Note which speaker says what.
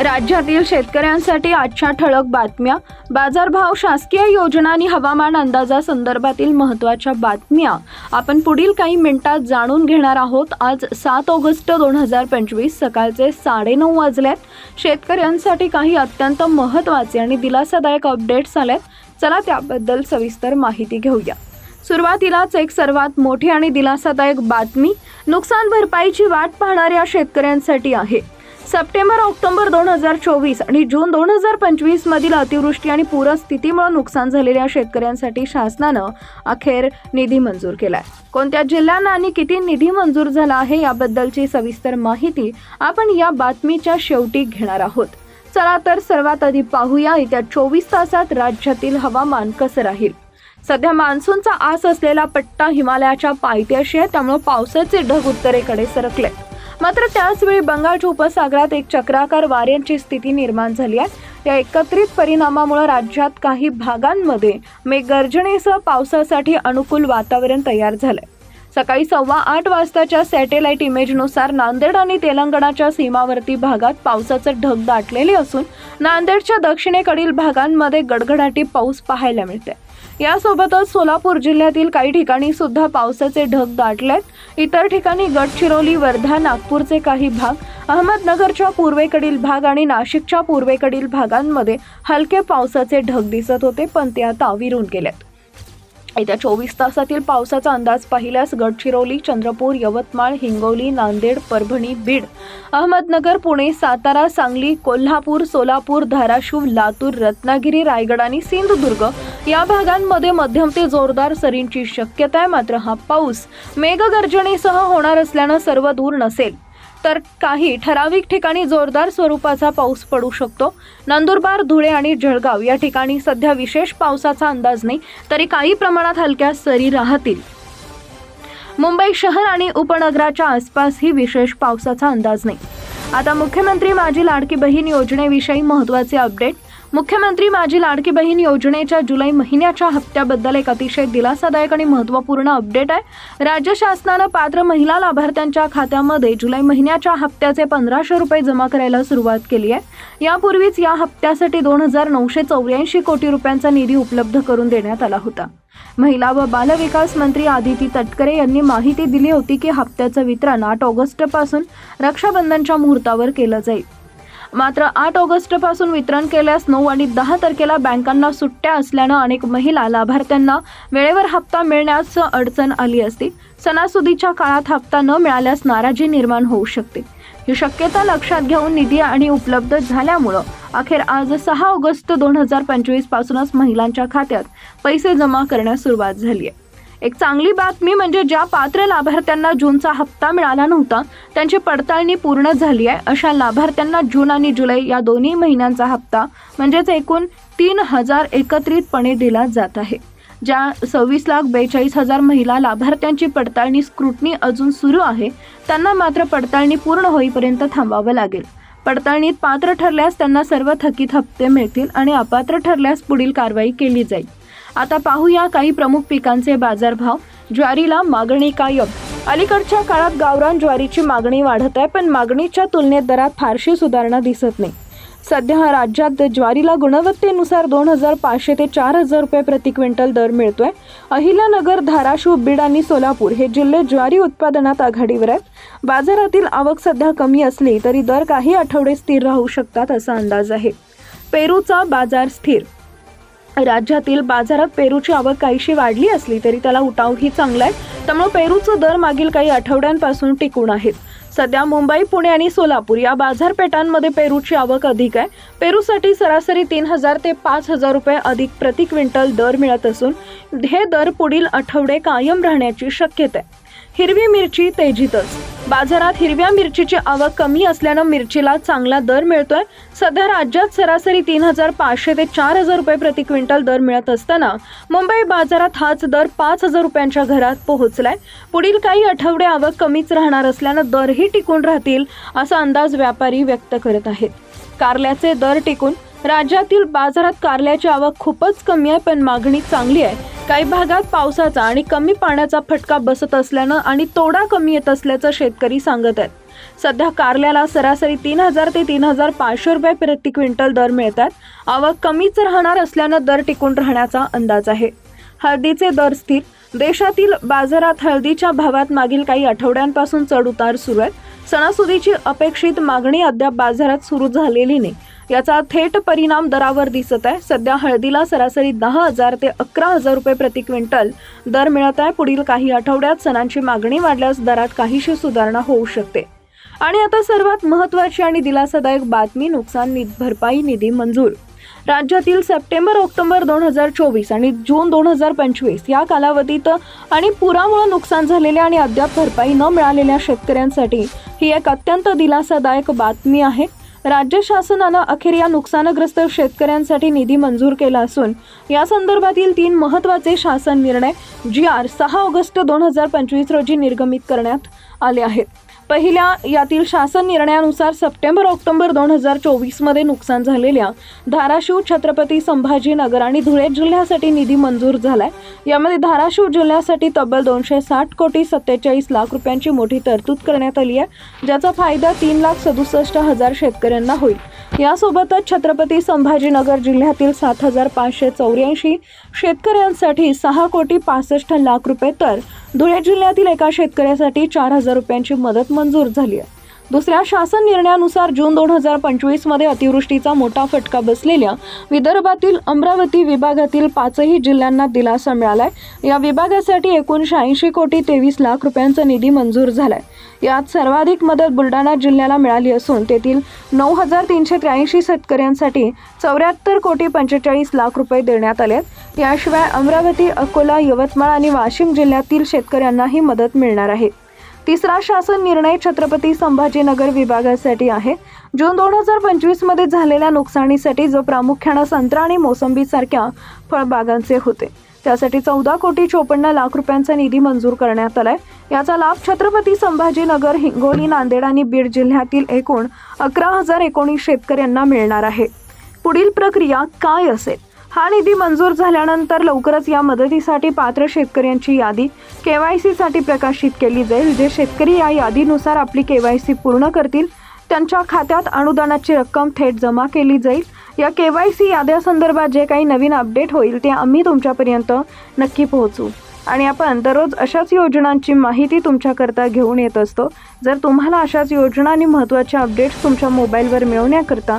Speaker 1: राज्यातील शेतकऱ्यांसाठी आजच्या ठळक बातम्या. बाजारभाव शासकीय योजना आणि हवामान अंदाजासंदर्भातील महत्त्वाच्या बातम्या. आपण पुढील काही मिनिटात जाणून घेणार आहोत. आज सात ऑगस्ट दोन हजार पंचवीस सकाळचे साडेनऊ वाजल्यात शेतकऱ्यांसाठी काही अत्यंत महत्त्वाचे आणि दिलासादायक अपडेट्स आलेत. चला त्याबद्दल सविस्तर माहिती घेऊया. सुरुवातीलाच एक सर्वात मोठी आणि दिलासादायक बातमी नुकसान भरपाईची वाट पाहणाऱ्या शेतकऱ्यांसाठी आहे. सप्टेंबर ऑक्टोबर दोन हजार चोवीस आणि जून दोन हजार पंचवीस मधील अतिवृष्टी आणि पूरस्थितीमुळे नुकसान झालेल्या शेतकऱ्यांसाठी शासनानं अखेर निधी मंजूर केलाय. कोणत्या जिल्ह्यांना आणि किती निधी मंजूर झाला आहे याबद्दलची सविस्तर माहिती आपण या बातमीच्या शेवटी घेणार आहोत. चला तर सर्वात आधी पाहूया येत्या चोवीस तासात राज्यातील हवामान कसं राहील. सध्या मान्सूनचा आस असलेला पट्टा हिमालयाच्या पायथ्याशी आहे त्यामुळे पावसाचे ढग उत्तरेकडे सरकले मात्र त्याचवेळी बंगालच्या उपसागरात एक चक्राकार वाऱ्यांची स्थिती निर्माण झाली आहे. या एकत्रित परिणामामुळे राज्यात काही भागांमध्ये मेघगर्जनेसह पावसासाठी अनुकूल वातावरण तयार झालंय. सकाळी सव्वा आठ वाजताच्या सॅटेलाइट इमेजनुसार नांदेड आणि तेलंगणाच्या सीमावर्ती भागात पावसाचं ढग दाटलेले असून नांदेडच्या दक्षिणेकडील भागांमध्ये गडगडाटी पाऊस पाहायला मिळते यासोबतच सोलापूर जिल्ह्यातील काही ठिकाणी सुद्धा पावसाचे ढग दाटलेत. इतर ठिकाणी गडचिरोली वर्धा नागपूरचे काही भाग अहमदनगरच्या पूर्वेकडील भाग आणि नाशिकच्या पूर्वेकडील भागांमध्ये हलके पावसाचे ढग दिसत होते पण ते आता विरून गेलेत. येत्या चोवीस तासातील पावसाचा अंदाज पाहिल्यास गडचिरोली चंद्रपूर यवतमाळ हिंगोली नांदेड परभणी बीड अहमदनगर पुणे सातारा सांगली कोल्हापूर सोलापूर धाराशिव लातूर रत्नागिरी रायगड आणि सिंधुदुर्ग या भागांमध्ये मध्यम ते जोरदार सरींची शक्यता आहे. मात्र हा पाऊस मेघगर्जनेसह होणार असल्यानं सर्व दूर नसेल. तर काही ठराविक ठिकाणी जोरदार स्वरूपाचा पाऊस पडू शकतो. नंदुरबार धुळे आणि जळगाव या ठिकाणी सध्या विशेष पावसाचा अंदाज नाही तरी काही प्रमाणात हलक्या सरी राहतील. मुंबई शहर आणि उपनगराच्या आसपासही विशेष पावसाचा अंदाज नाही. आता मुख्यमंत्री माझी लाडकी बहीण योजनेविषयी महत्त्वाचे अपडेट. मुख्यमंत्री माझी लाडकी बहीण योजनेच्या जुलै महिन्याच्या हप्त्याबद्दल एक अतिशय दिलासादायक आणि महत्त्वपूर्ण अपडेट आहे. राज्य शासनानं पात्र महिला लाभार्थ्यांच्या खात्यामध्ये जुलै महिन्याच्या हप्त्याचे पंधराशे रुपये जमा करायला सुरुवात केली आहे. यापूर्वीच या हप्त्यासाठी दोन हजार नऊशे चौऱ्याऐंशी कोटी रुपयांचा निधी उपलब्ध करून देण्यात आला होता. महिला व बालविकास मंत्री आदिती तटकरे यांनी माहिती दिली होती की हप्त्याचं वितरण आठ ऑगस्टपासून रक्षाबंधनच्या मुहूर्तावर केलं जाईल. मात्र आठ ऑगस्टपासून वितरण केल्यास नऊ आणि दहा तारखेला बँकांना सुट्ट्या असल्यानं अनेक महिला लाभार्थ्यांना वेळेवर हप्ता मिळण्यास अडचण आली असती. सणासुदीच्या काळात हप्ता न मिळाल्यास नाराजी निर्माण होऊ शकते. ही शक्यता लक्षात घेऊन निधी आणि उपलब्ध झाल्यामुळं अखेर आज सहा ऑगस्ट दोन हजार पंचवीस पासूनच महिलांच्या खात्यात पैसे जमा करण्यास सुरुवात झाली आहे. एक चांगली बातमी म्हणजे ज्या पात्र लाभार्थ्यांना जूनचा हप्ता मिळाला नव्हता त्यांची पडताळणी पूर्ण झाली आहे. अशा लाभार्थ्यांना जून आणि जुलै या दोन्ही महिन्यांचा हप्ता म्हणजेच एकूण तीन हजार एकत्रितपणे दिला जात आहे. ज्या सव्वीस लाख बेचाळीस हजार महिला लाभार्थ्यांची पडताळणी स्क्रुटनी अजून सुरू आहे त्यांना मात्र पडताळणी पूर्ण होईपर्यंत थांबावं लागेल. पडताळणीत पात्र ठरल्यास त्यांना सर्व थकीत हप्ते मिळतील आणि अपात्र ठरल्यास पुढील कारवाई केली जाईल. आता पाहूया काही प्रमुख पिकांचे बाजारभाव. ज्वारीला मागणी कायम. अलीकडच्या काळात गावरान ज्वारीची मागणी वाढत आहे पण मागणीच्या तुलनेत दरात फारशी सुधारणा दिसत नाही. सध्या राज्यात ज्वारीला गुणवत्तेनुसार दोन हजार पाचशे ते चार हजार रुपये प्रति क्विंटल दर मिळतोय. अहिल्यानगर धाराशिव बीड आणि सोलापूर हे जिल्हे ज्वारी उत्पादनात आघाडीवर आहेत. बाजारातील आवक सध्या कमी असली तरी दर काही आठवडे स्थिर राहू शकतात असा अंदाज आहे. पेरूचा बाजार स्थिर. राज्यातील बाजारात पेरूची आवक काहीशी वाढली असली तरी त्याला उठावही चांगला आहे. त्यामुळे पेरूचं दर मागील काही आठवड्यांपासून टिकून आहेत. सध्या मुंबई पुणे आणि सोलापूर या बाजारपेठांमध्ये पेरूची आवक अधिक आहे. पेरूसाठी सरासरी तीन हजार ते पाच हजार रुपये अधिक प्रति क्विंटल दर मिळत असून हे दर पुढील आठवडे कायम राहण्याची शक्यता आहे. हिरवी मिरची तेजीतच. बाजारात हिरव्या मिरचीची आवक कमी असल्यानं मिरचीला चांगला दर मिळतोय. सध्या राज्यात सरासरी तीन हजार पाचशे ते चार हजार रुपये प्रति क्विंटल दर मिळत असताना मुंबई बाजारात हाच दर पाच हजार रुपयांच्या घरात पोहोचलाय. पुढील काही आठवडे आवक कमीच राहणार असल्यानं दरही टिकून राहतील असा अंदाज व्यापारी व्यक्त करत आहेत. कारल्याचे दर टिकून राज्यातील बाजारात कारल्याची आवक खूपच कमी आहे पण मागणी चांगली आहे. काही भागात पावसाचा आणि कमी पाण्याचा फटका बसत असल्यानं आणि तोडा कमी येत असल्याचं शेतकरी सांगत आहेत. सध्या कारल्याला सरासरी तीन हजार ते तीन हजार पाचशे रुपये प्रति क्विंटल दर मिळतात. आवक कमीच राहणार असल्यानं दर टिकून राहण्याचा अंदाज आहे. हळदीचे दर स्थिर. देशातील बाजारात हळदीच्या भावात मागील काही आठवड्यांपासून चढउतार सुरू आहेत सणासुदीची अपेक्षित मागणी अद्याप बाजारात सुरू झालेली नाही. याचा थेट परिणाम दरावर दिसत आहे. सध्या हळदीला सरासरी दहा हजार ते अकरा हजार रुपये प्रति क्विंटल दर मिळत आहे. पुढील काही आठवड्यात सणांची मागणी वाढल्यास दरात काहीशी सुधारणा होऊ शकते. आणि आता सर्वात महत्त्वाची आणि दिलासादायक बातमी नुकसान नि- भरपाई निधी मंजूर. राज्यातील सप्टेंबर ऑक्टोबर दोन हजार चोवीस आणि जून दोन हजार पंचवीस या कालावधीत आणि पुरामुळे नुकसान झालेल्या आणि अद्याप भरपाई न मिळालेल्या शेतकऱ्यांसाठी ही एक अत्यंत दिलासादायक बातमी आहे. राज्य शासनानं अखेर या नुकसानग्रस्त शेतकऱ्यांसाठी निधी मंजूर केला असून या संदर्भातील तीन महत्त्वाचे शासन निर्णय जी आर सहा ऑगस्ट दोन हजार पंचवीस रोजी निर्गमित करण्यात आले आहेत. पहिल्या यातील शासन निर्णयानुसार सप्टेंबर ऑक्टोबर दोन हजार चोवीसमध्ये नुकसान झालेल्या धाराशिव छत्रपती संभाजीनगर आणि धुळे जिल्ह्यासाठी निधी मंजूर झालाय. यामध्ये धाराशिव जिल्ह्यासाठी तब्बल दोनशे साठ कोटी सत्तेचाळीस लाख रुपयांची मोठी तरतूद करण्यात आली आहे ज्याचा फायदा तीन लाख सदुसष्ट हजार शेतकऱ्यांना होईल. यासोबतच छत्रपती संभाजीनगर जिल्ह्यातील सात हजार पाचशे चौऱ्याऐंशी शेतकऱ्यांसाठी सहा कोटी पासष्ट लाख रुपये तर धुळे जिल्ह्यातील एका शेतकऱ्यासाठी चार हजार रुपयांची मदत मंजूर झाली आहे. दुसऱ्या शासन निर्णयानुसार जून दोन हजार पंचवीसमध्ये अतिवृष्टीचा मोठा फटका बसलेल्या विदर्भातील अमरावती विभागातील पाचही जिल्ह्यांना दिलासा मिळालाय. या विभागासाठी एकूण शहाऐंशी कोटी तेवीस लाख रुपयांचा निधी मंजूर झालाय. यात सर्वाधिक मदत बुलढाणा जिल्ह्याला मिळाली असून तेथील नऊ हजार तीनशे त्र्याऐंशी शेतकऱ्यांसाठी चौऱ्याहत्तर कोटी पंचेचाळीस लाख रुपये देण्यात आले आहेत. याशिवाय अमरावती अकोला यवतमाळ आणि वाशिम जिल्ह्यातील शेतकऱ्यांनाही मदत मिळणार आहे. तिसरा शासन निर्णय छत्रपती संभाजीनगर विभागासाठी आहे. जून दोन हजार पंचवीसमध्ये झालेल्या नुकसानीसाठी जो प्रामुख्यानं संत्रा आणि मोसंबीसारख्या फळबागांचे होते. त्यासाठी चौदा कोटी चोपन्न लाख रुपयांचा निधी मंजूर करण्यात आलाय. याचा लाभ छत्रपती संभाजीनगर हिंगोली नांदेड आणि बीड जिल्ह्यातील एकूण अकरा हजार एकोणीस शेतकऱ्यांना मिळणार आहे. पुढील प्रक्रिया काय असेल? हा निधी मंजूर झाल्यानंतर लवकरच या मदतीसाठी पात्र शेतकऱ्यांची यादी के वाय सीसाठी प्रकाशित केली जाईल. जे शेतकरी या यादीनुसार आपली के वाय सी पूर्ण करतील त्यांच्या खात्यात अनुदानाची रक्कम थेट जमा केली जाईल. या के वाय सी याद्यासंदर्भात जे काही नवीन अपडेट होईल ते आम्ही तुमच्यापर्यंत नक्की पोहोचू. आणि आपण दररोज अशाच योजनांची माहिती तुमच्याकरता घेऊन येत असतो. जर तुम्हाला अशाच योजना आणि महत्त्वाच्या अपडेट्स तुमच्या मोबाईलवर मिळवण्याकरता